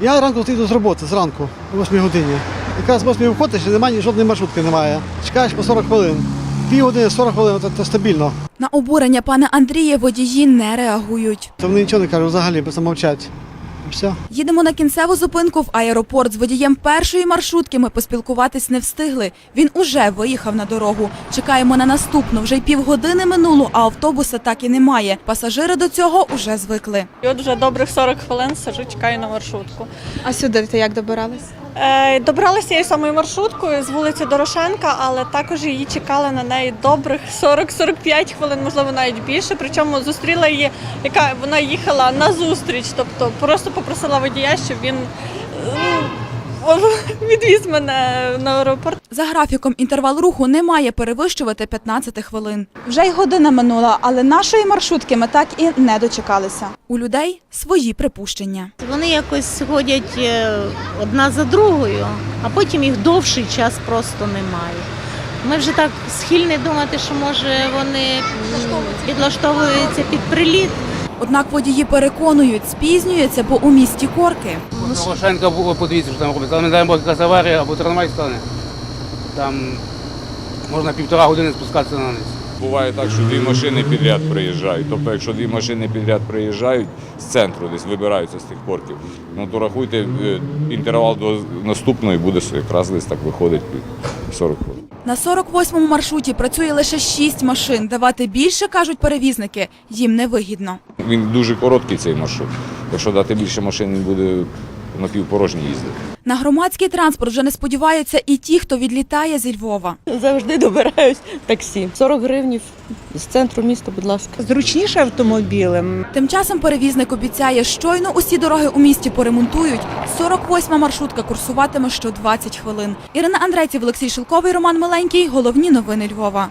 Я ранку йду з роботи, зранку, о 8 годині. Якраз з 8 виходиш і немає жодної маршрутки немає. Чекаєш по 40 хвилин. Пів години, 40 хвилин, це, стабільно. На обурення пана Андрія водії не реагують. То вони нічого не кажуть взагалі, мовчать. І все. Їдемо на кінцеву зупинку в аеропорт. З водієм першої маршрутки ми поспілкуватись не встигли. Він уже виїхав на дорогу. Чекаємо на наступну. Вже й півгодини минуло, а автобуса так і немає. Пасажири до цього уже звикли. І от вже добрих 40 хвилин сижу, чекаю на маршрутку. А сюди ти як добирались? Е, добралася я самою маршруткою з вулиці Дорошенка, але також її чекали на неї добрих 40-45 хвилин, можливо, навіть більше. Причому зустріла її, яка вона їхала на зустріч, тобто просто попросила водія, щоб він е, відвіз мене на аеропорт. За графіком інтервал руху не має перевищувати 15 хвилин. Вже й година минула, але нашої маршрутки ми так і не дочекалися. У людей свої припущення. Вони якось ходять е, одна за другою, а потім їх довший час просто немає. Ми вже так схильні думати, що може вони підлаштовуються під приліт. Однак водії переконують, спізнюються, бо у місті корки. Було, подивіться, що там робиться. Не даємо якась аварія або трамвай стане. Там можна півтора години спускатися на низ. Буває так, що дві машини підряд приїжджають. Тобто, якщо дві машини підряд приїжджають з центру, десь вибираються з тих корків, ну то рахуйте, е, інтервал до наступної буде якраз десь так виходить 40 хвилин. На 48-му маршруті працює лише 6 машин. Давати більше, кажуть перевізники, їм невигідно. Він дуже короткий цей маршрут. Якщо дати більше машин, він буде напівпорожній їздити. На громадський транспорт вже не сподіваються і ті, хто відлітає зі Львова. Завжди добираюсь таксі. 40 гривнів з центру міста, будь ласка. Зручніше автомобілем. Тим часом перевізник обіцяє, щойно усі дороги у місті поремонтують. 48-ма маршрутка курсуватиме що 20 хвилин. Ірина Андрейців, Олексій Шилковий, Роман Миленький. Головні новини Львова.